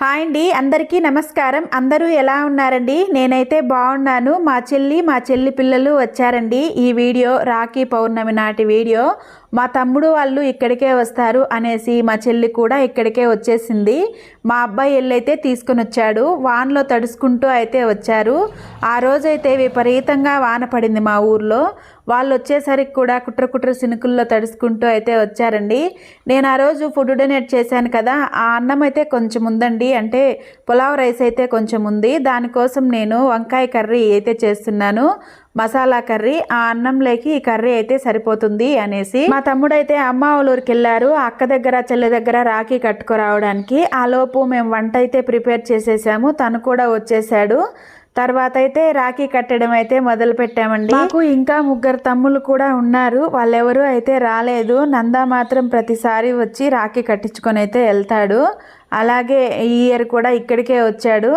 Hi అండి అందరికీ నమస్కారం. అందరూ ఎలా ఉన్నారండి? నేనైతే బాగున్నాను. మా చెల్లి మా చెల్లి పిల్లలు వచ్చారండి ఈ వీడియో రాఖీ పౌర్ణమి నాటి వీడియో. మా తమ్ముడు వాళ్ళు ఇక్కడికే వస్తారు అనేసి మా చెల్లి కూడా ఇక్కడికే వచ్చేసింది. మా అబ్బాయి ఎల్లైతే తీసుకొని వచ్చాడు వాన్లో తడుచుకుంటూ అయితే వచ్చారు. ఆ రోజైతే విపరీతంగా వాన పడింది మా ఊర్లో. వాళ్ళు వచ్చేసరికి కూడా కుట్ర కుట్ర సినుకుల్లో తడుచుకుంటూ అయితే వచ్చారండి. నేను ఆ రోజు ఫుడ్ డొనేట్ చేశాను కదా ఆ అన్నం అయితే కొంచెం ఉందండి. అంటే పులావ్ రైస్ అయితే కొంచెం ఉంది. దానికోసం నేను వంకాయ కర్రీ అయితే చేస్తున్నాను. మసాలా కర్రీ ఆ అన్నంలోకి ఈ కర్రీ అయితే సరిపోతుంది అనేసి. మా తమ్ముడైతే అమ్మ వాళ్ళ ఊరికి వెళ్ళారు. అక్క దగ్గర చెల్లి దగ్గర రాఖీ కట్టుకురావడానికి. ఆ లోపు మేము వంట అయితే ప్రిపేర్ చేసేసాము. తను కూడా వచ్చేసాడు. తర్వాత అయితే రాఖీ కట్టడం అయితే మొదలు పెట్టామండి. నాకు ఇంకా ముగ్గురు తమ్ముళ్ళు కూడా ఉన్నారు. వాళ్ళెవరూ అయితే రాలేదు. నందా మాత్రం ప్రతిసారి వచ్చి రాఖీ కట్టించుకొని అయితే వెళ్తాడు. అలాగే ఈ ఇయర్ కూడా ఇక్కడికే వచ్చాడు.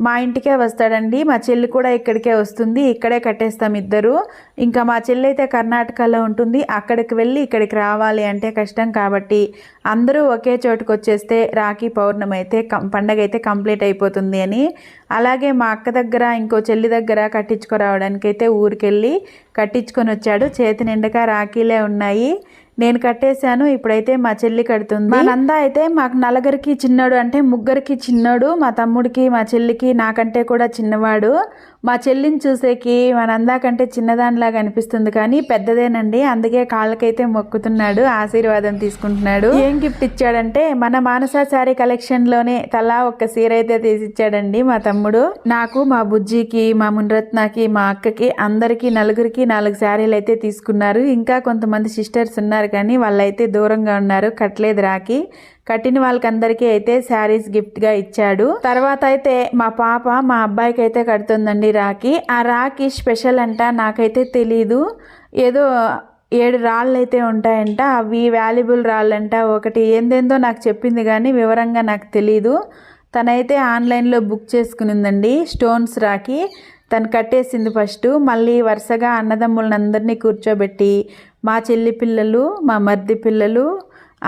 మా ఇంటికే వస్తాడండి. మా చెల్లి కూడా ఇక్కడికే వస్తుంది. ఇక్కడే కట్టేస్తాం ఇద్దరు. ఇంకా మా చెల్లి అయితే కర్ణాటకలో ఉంటుంది. అక్కడికి వెళ్ళి ఇక్కడికి రావాలి అంటే కష్టం కాబట్టి అందరూ ఒకే చోటుకు వచ్చేస్తే రాఖీ పౌర్ణమి అయితే కం- పండగ అయితే కంప్లీట్ అయిపోతుంది అని. అలాగే మా అక్క దగ్గర ఇంకో చెల్లి దగ్గర కట్టించుకురావడానికి అయితే ఊరికెళ్ళి కట్టించుకొని వచ్చాడు. చేతి నిండగా రాఖీలే ఉన్నాయి. నేను కట్టేశాను ఇప్పుడైతే మా చెల్లి కడుతుంది. మా నంద అయితే మాకు నలుగురికి చిన్నోడు అంటే ముగ్గురికి చిన్నోడు మా తమ్ముడికి మా చెల్లికి నాకంటే కూడా చిన్నవాడు. మా చెల్లిని చూసేకి మన అందాకంటే చిన్నదానిలాగా అనిపిస్తుంది కానీ పెద్దదేనండి. అందుకే కాళ్ళకైతే మొక్కుతున్నాడు ఆశీర్వాదం తీసుకుంటున్నాడు. ఏం గిఫ్ట్ ఇచ్చాడంటే మన మానస శారీ కలెక్షన్లోనే తలా ఒక్క సీర అయితే తీసిచ్చాడండి మా తమ్ముడు. నాకు మా బుజ్జికి మా మునరత్నకి మా అక్కకి అందరికి నలుగురికి నాలుగు శారీలు అయితే తీసుకున్నారు. ఇంకా కొంతమంది సిస్టర్స్ ఉన్నారు కానీ వాళ్ళైతే దూరంగా ఉన్నారు కట్టలేదు రాకి కట్టిన వాళ్ళకందరికీ అయితే శారీస్ గిఫ్ట్గా ఇచ్చాడు. తర్వాత అయితే మా పాప మా అబ్బాయికి అయితే కడుతుందండి రాఖీ. ఆ రాఖీ స్పెషల్ అంట నాకైతే తెలీదు. ఏదో ఏడు రాళ్ళు అయితే ఉంటాయంట అవి వాల్యుబుల్ రాళ్ళంట. ఒకటి ఏందేందో నాకు చెప్పింది కానీ వివరంగా నాకు తెలీదు. తనైతే ఆన్లైన్లో బుక్ చేసుకునిందండి స్టోన్స్ రాకి తను కట్టేసింది ఫస్ట్. మళ్ళీ వరుసగా అన్నదమ్ములందరినీ కూర్చోబెట్టి మా చెల్లి పిల్లలు మా మర్ది పిల్లలు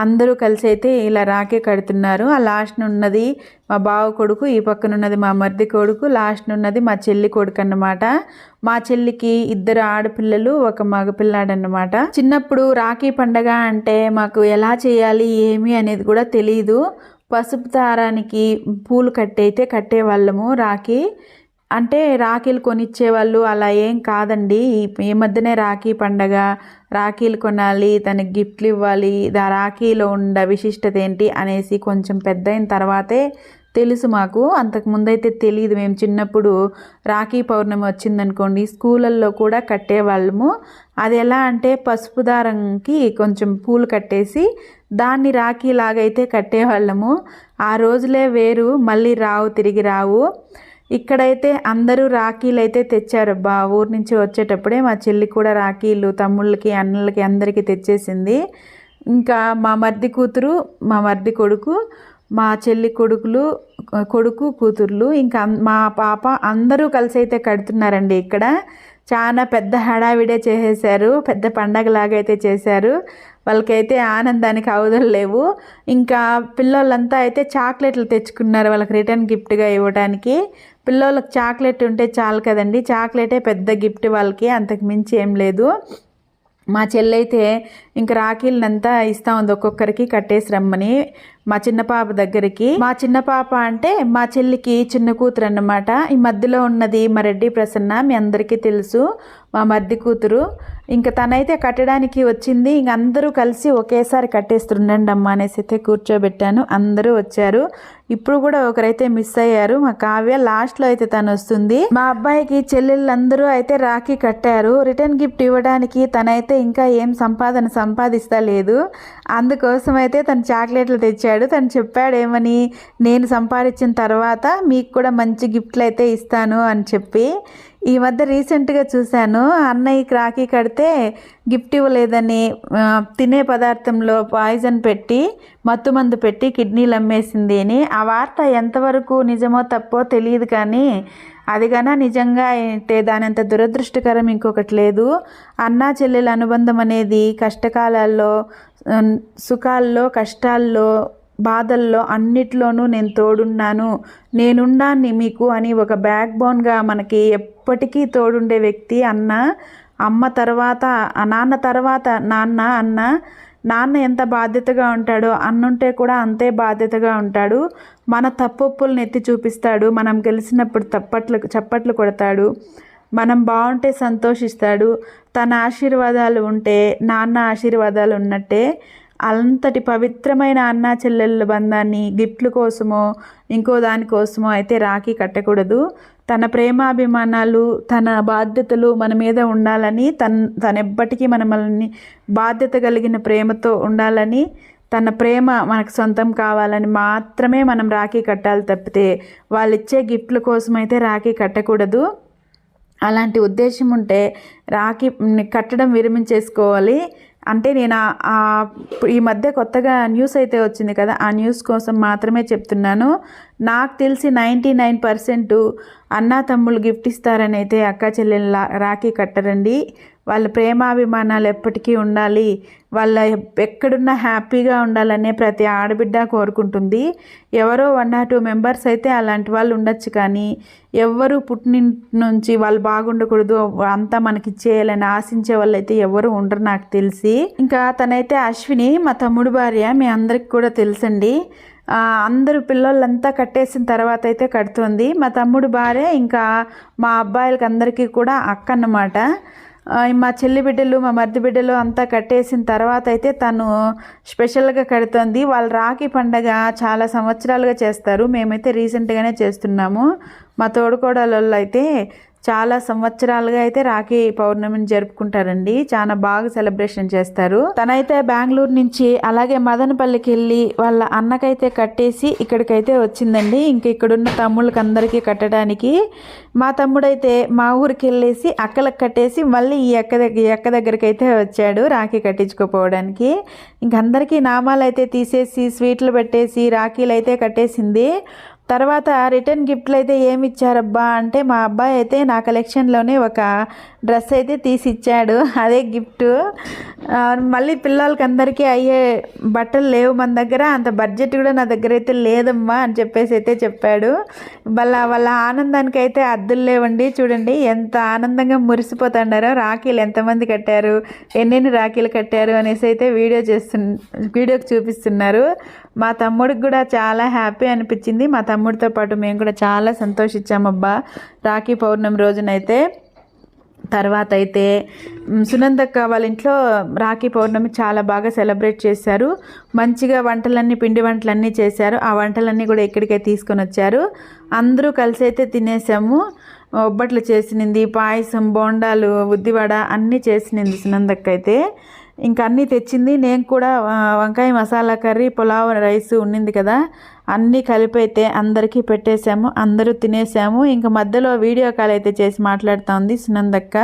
అందరూ కలిసి అయితే ఇలా రాకే కడుతున్నారు. ఆ లాస్ట్ ఉన్నది మా బావ కొడుకు ఈ పక్కన ఉన్నది మా మర్ది కొడుకు లాస్ట్ ఉన్నది మా చెల్లి కొడుకు అన్నమాట. మా చెల్లికి ఇద్దరు ఆడపిల్లలు ఒక మగపిల్లాడన్నమాట. చిన్నప్పుడు రాఖీ పండగ అంటే మాకు ఎలా చేయాలి ఏమి అనేది కూడా తెలియదు పసుపు దారానికి పూలు కట్టయితే కట్టేవాళ్ళము రాఖీ. అంటే రాఖీలు కొనిచ్చేవాళ్ళు అలా ఏం కాదండి. ఈ- మధ్యనే రాఖీ పండగ రాఖీలు కొనాలి తనకి గిఫ్ట్లు ఇవ్వాలి దా రాఖీలో ఉండ విశిష్టత ఏంటి అనేసి కొంచెం పెద్ద అయిన తర్వాతే తెలుసు మాకు. అంతకు ముందైతే తెలియదు మేము చిన్నప్పుడు రాఖీ పౌర్ణమి వచ్చిందనుకోండి స్కూళ్ళల్లో కూడా కట్టేవాళ్ళము. అది ఎలా అంటే పసుపు దారంకి కొంచెం పూలు కట్టేసి దాన్ని రాఖీ లాగైతే కట్టేవాళ్ళము. ఆ రోజులే వేరు మళ్ళీ రావు తిరిగి రావు. ఇక్కడైతే అందరూ రాఖీలు అయితే తెచ్చారు బా ఊరు నుంచి వచ్చేటప్పుడే మా చెల్లి కూడా రాఖీలు తమ్ముళ్ళకి అన్నలకి అందరికీ తెచ్చేసింది. ఇంకా మా మర్ది కూతురు మా మర్ది కొడుకు మా చెల్లి కొడుకులు కొడుకు కూతుర్లు ఇంకా మా పాప అందరూ కలిసి అయితే కడుతున్నారండి ఇక్కడ. చాలా పెద్ద హడావిడే చేసేసారు పెద్ద పండగలాగా అయితే చేశారు. వాళ్ళకైతే ఆనందానికి అవధులు లేవు. ఇంకా పిల్లలంతా అయితే చాక్లెట్లు తెచ్చుకున్నారు. వాళ్ళకి రిటర్న్ గిఫ్ట్గా ఇవ్వడానికి పిల్లలకు చాక్లెట్ ఉంటే చాలు కదండి. చాక్లెటే పెద్ద గిఫ్ట్ వాళ్ళకి అంతకు మించి ఏం లేదు. మా చెల్లైతే ఇంక రాఖీలనంతా ఇస్తా ఉంది ఒక్కొక్కరికి కట్టేసి రమ్మని మా చిన్న పాప దగ్గరికి. మా చిన్న పాప అంటే మా చెల్లికి చిన్న కూతురు అన్నమాట ఈ మధ్యలో ఉన్నది మా రెడ్డి ప్రసన్న మీ అందరికీ తెలుసు. మా మద్ది కూతురు. ఇంకా తనైతే కట్టడానికి వచ్చింది. ఇంక అందరూ కలిసి ఒకేసారి కట్టేస్తుండండి అమ్మ అనేసి అయితే కూర్చోబెట్టాను. అందరూ వచ్చారు. ఇప్పుడు కూడా ఒకరైతే మిస్ అయ్యారు. మా కావ్య లాస్ట్లో అయితే తను వస్తుంది. మా అబ్బాయికి చెల్లెళ్ళందరూ అయితే రాఖీ కట్టారు. రిటర్న్ గిఫ్ట్ ఇవ్వడానికి తనైతే ఇంకా ఏం సంపాదన సంపాదిస్తా లేదు అందుకోసం అయితే తను చాక్లెట్లు తెచ్చాడు. తను చెప్పాడు ఏమని? నేను సంపాదించిన తర్వాత మీకు కూడా మంచి గిఫ్ట్లు అయితే ఇస్తాను అని చెప్పి. ఈ మధ్య రీసెంట్గా చూశాను. అన్నయ్యకి రాఖీ కడితే గిఫ్ట్ ఇవ్వలేదని తినే పదార్థంలో పాయిజన్ పెట్టి మత్తు మందు పెట్టి కిడ్నీలు అమ్మేసింది అని. ఆ వార్త ఎంతవరకు నిజమో తప్పో తెలియదు కానీ అది కన్నా నిజంగా అయితే దానంత దురదృష్టకరం ఇంకొకటి లేదు. అన్నా చెల్లెల అనుబంధం అనేది కష్టకాలాల్లో సుఖాల్లో కష్టాల్లో బాధల్లో అన్నిట్లోనూ నేను తోడున్నాను. నేనున్నాను మీకు అని ఒక బ్యాక్ బోన్గా మనకి ఎప్పటికీ తోడుండే వ్యక్తి అన్న అమ్మ తర్వాత నాన్న తర్వాత నాన్న అన్న నాన్న ఎంత బాధ్యతగా ఉంటాడో అన్నుంటే కూడా అంతే బాధ్యతగా ఉంటాడు. మన తప్పొప్పులను ఎత్తి చూపిస్తాడు. మనం గెలిచినప్పుడు తప్పట్లు చప్పట్లు కొడతాడు. మనం బాగుంటే సంతోషిస్తాడు. తన ఆశీర్వాదాలు ఉంటే నాన్న ఆశీర్వాదాలు ఉన్నట్టే అంతటి పవిత్రమైన అన్నా చెల్లెళ్ళ బంధాన్ని గిఫ్ట్ల కోసమో ఇంకో దానికోసమో అయితే రాఖీ కట్టకూడదు. తన ప్రేమాభిమానాలు తన బాధ్యతలు మన మీద ఉండాలని తన్ తనెప్పటికీ మనమల్ని బాధ్యత కలిగిన ప్రేమతో ఉండాలని తన ప్రేమ మనకు సొంతం కావాలని మాత్రమే మనం రాఖీ కట్టాలి తప్పితే వాళ్ళు ఇచ్చే గిఫ్ట్ల కోసమైతే రాఖీ కట్టకూడదు. అలాంటి ఉద్దేశం ఉంటే రాఖీ కట్టడం విరమించేసుకోవాలి. అంటే నేను ఈ మధ్య కొత్తగా న్యూస్ అయితే వచ్చింది కదా ఆ న్యూస్ కోసం మాత్రమే చెప్తున్నాను. నాకు తెలిసి నైంటీ నైన్ పర్సెంట్ అన్నా తమ్ముళ్ళు గిఫ్ట్ ఇస్తారని అయితే అక్క చెల్లెలు రాఖీ కట్టరండి. వాళ్ళ ప్రేమాభిమానాలు ఎప్పటికీ ఉండాలి. వాళ్ళ ఎక్కడున్నా హ్యాపీగా ఉండాలనే ప్రతి ఆడబిడ్డ కోరుకుంటుంది. ఎవరో వన్ ఆర్ టూ మెంబర్స్ అయితే అలాంటి వాళ్ళు ఉండొచ్చు కానీ ఎవరు పుట్టినింటి నుంచి వాళ్ళు బాగుండకూడదు అంతా మనకి చేయాలని ఆశించే వాళ్ళు అయితే ఎవరు ఉండరు నాకు తెలిసి. ఇంకా తనైతే అశ్విని మా తమ్ముడు భార్య మీ అందరికి కూడా తెలుసండి. అందరూ పిల్లలంతా కట్టేసిన తర్వాత అయితే కడుతుంది. మా తమ్ముడు భార్య ఇంకా మా అబ్బాయిలకి అందరికీ కూడా అక్క అన్నమాట. మా చెల్లి బిడ్డలు మా మరిది బిడ్డలు అంతా కట్టేసిన తర్వాత అయితే తను స్పెషల్గా కడుతుంది. వాళ్ళ రాఖీ పండగ చాలా సంవత్సరాలుగా చేస్తారు. మేమైతే రీసెంట్గానే చేస్తున్నాము. మా తోడుకోడలు అయితే చాలా సంవత్సరాలుగా అయితే రాఖీ పౌర్ణమిని జరుపుకుంటారండి. చాలా బాగా సెలబ్రేషన్ చేస్తారు. తనైతే బెంగళూరు నుంచి అలాగే మదనపల్లికి వెళ్ళి వాళ్ళ అన్నకైతే కట్టేసి ఇక్కడికైతే వచ్చిందండి. ఇంక ఇక్కడున్న తమ్ముళ్ళకి అందరికీ కట్టడానికి. మా తమ్ముడైతే మా ఊరికి వెళ్ళేసి అక్కలకు కట్టేసి మళ్ళీ ఈ అక్క దగ్గర ఈ అక్క దగ్గరికి అయితే వచ్చాడు రాఖీ కట్టించుకోపోవడానికి. ఇంకందరికీ నామాలు అయితే తీసేసి స్వీట్లు పెట్టేసి రాఖీలు అయితే కట్టేసింది. తర్వాత రిటర్న్ గిఫ్ట్లు అయితే ఏమి ఇచ్చారబ్బా అంటే మా అబ్బాయి అయితే నా కలెక్షన్లోనే ఒక డ్రెస్ అయితే తీసి ఇచ్చాడు అదే గిఫ్ట్. మళ్ళీ పిల్లలకి అందరికీ అయ్యే బట్టలు లేవు మన దగ్గర. అంత బడ్జెట్ కూడా నా దగ్గర అయితే లేదమ్మా అని చెప్పేసి అయితే చెప్పాడు. వాళ్ళ వాళ్ళ ఆనందానికి అయితే అద్దులు లేవండి. చూడండి ఎంత ఆనందంగా మురిసిపోతుండారో రాఖీలు ఎంతమంది కట్టారు? ఎన్నెన్ని రాఖీలు కట్టారు? అనేసి అయితే వీడియో చేస్తు వీడియోకి చూపిస్తున్నారు. మా తమ్ముడికి కూడా చాలా హ్యాపీ అనిపించింది. మా తమ్ముడితో పాటు మేము కూడా చాలా సంతోషించామబ్బా. రాఖీ పౌర్ణమి రోజునైతే. తర్వాత అయితే సునందక్క వాళ్ళ ఇంట్లో రాఖీ పౌర్ణమి చాలా బాగా సెలబ్రేట్ చేశారు. మంచిగా వంటలన్నీ పిండి వంటలన్నీ చేశారు. ఆ వంటలన్నీ కూడా ఇక్కడికే తీసుకొని వచ్చారు. అందరూ కలిసి అయితే తినేసాము. ఒబ్బట్లు చేసినింది పాయసం బోండాలు ఉద్దివడ అన్నీ చేసినింది సునందక్క అయితే. ఇంకా అన్నీ తెచ్చింది. నేను కూడా వంకాయ మసాలా కర్రీ పులావ్ రైస్ ఉండింది కదా. అన్నీ కలిపైతే అందరికీ పెట్టేశాము. అందరూ తినేసాము ఇంకా మధ్యలో వీడియో కాల్ అయితే చేసి మాట్లాడుతూ ఉంది సునందక్క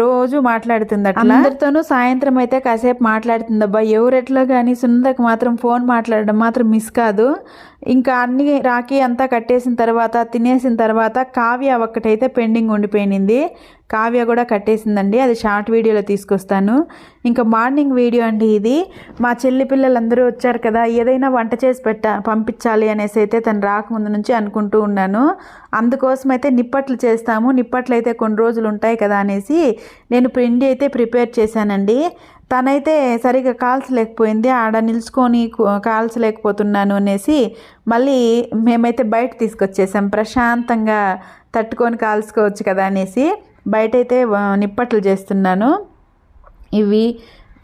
రోజు మాట్లాడుతుంది అట్లా అందరితోనూ సాయంత్రం అయితే కాసేపు మాట్లాడుతుంది అబ్బా ఎవరెట్లో కానీ సునందకు మాత్రం ఫోన్ మాట్లాడడం మాత్రం మిస్ కాదు. ఇంకా అన్ని రాఖీ అంతా కట్టేసిన తర్వాత తినేసిన తర్వాత కావ్య ఒక్కటైతే పెండింగ్ ఉండిపోయింది కావ్య కూడా కట్టేసిందండి. అది షార్ట్ వీడియోలో తీసుకొస్తాను. ఇంకా మార్నింగ్ వీడియో అండి ఇది. మా చెల్లి పిల్లలందరూ వచ్చారు కదా ఏదైనా వంట చేసి పెట్ట పంపించాలి అనేసి అయితే తను రాకముందు నుంచి అనుకుంటూ ఉన్నాను. అందుకోసం అయితే నిప్పట్లు చేస్తాము. నిప్పట్లు అయితే కొన్ని రోజులు ఉంటాయి కదా అనేసి నేను పిండి అయితే ప్రిపేర్ చేశానండి. తనైతే సరిగ్గా కాల్చలేకపోయింది. ఆడ నిలుచుకొని కాల్చలేకపోతున్నాను అనేసి మళ్ళీ మేమైతే బయట తీసుకొచ్చేసాం. ప్రశాంతంగా తట్టుకొని కాల్చుకోవచ్చు కదా అనేసి బయటైతే నిప్పట్లు చేస్తున్నాను. ఇవి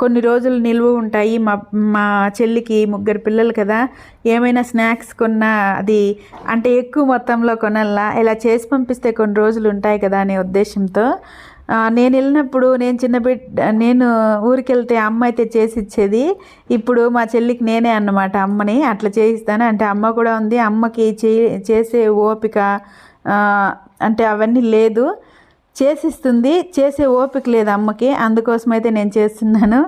కొన్ని రోజులు నిల్వ ఉంటాయి. మా మా చెల్లికి ముగ్గురు పిల్లలు కదా. ఏమైనా స్నాక్స్ కొన్నా అది అంటే ఎక్కువ మొత్తంలో కొనల్లా ఇలా చేసి పంపిస్తే కొన్ని రోజులు ఉంటాయి కదా అనే ఉద్దేశంతో నేను వెళ్ళినప్పుడు నేను చిన్న బిడ్డ నేను ఊరికి వెళ్తే అమ్మ అయితే చేసి ఇచ్చేది ఇప్పుడు మా చెల్లికి నేనే అన్నమాట అమ్మని అట్లా చేయిస్తాను. అంటే అమ్మ కూడా ఉంది అమ్మకి చేసే ఓపిక అంటే అవన్నీ లేదు. చేసిస్తుంది చేసే ఓపిక లేదు అమ్మకి. అందుకోసం అయితే నేను చేస్తున్నాను.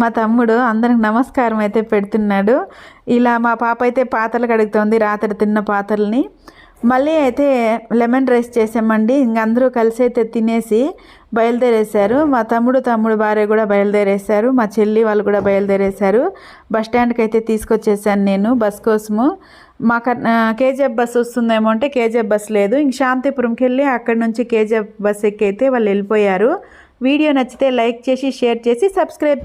మా తమ్ముడు అందరికి నమస్కారం అయితే పెడుతున్నాడు. ఇలా మా పాప అయితే పాత్రలు కడుగుతుంది రాత్రి తిన్న పాత్రలని. మళ్ళీ అయితే లెమన్ రైస్ చేసామండి. ఇంక అందరూ కలిసి అయితే తినేసి బయలుదేరేశారు. మా తమ్ముడు తమ్ముడు భార్య కూడా బయలుదేరేశారు. మా చెల్లి వాళ్ళు కూడా బయలుదేరేశారు. బస్ స్టాండ్కి అయితే తీసుకొచ్చేసాను నేను బస్ కోసము. మా కేజీఎఫ్ బస్ వస్తుందేమో అంటే కేజీఎఫ్ బస్ లేదు. ఇంక శాంతిపురంకి వెళ్ళి అక్కడి నుంచి కేజీఎఫ్ బస్ ఎక్కి అయితే వాళ్ళు వెళ్ళిపోయారు. వీడియో నచ్చితే లైక్ చేసి షేర్ చేసి సబ్స్క్రైబ్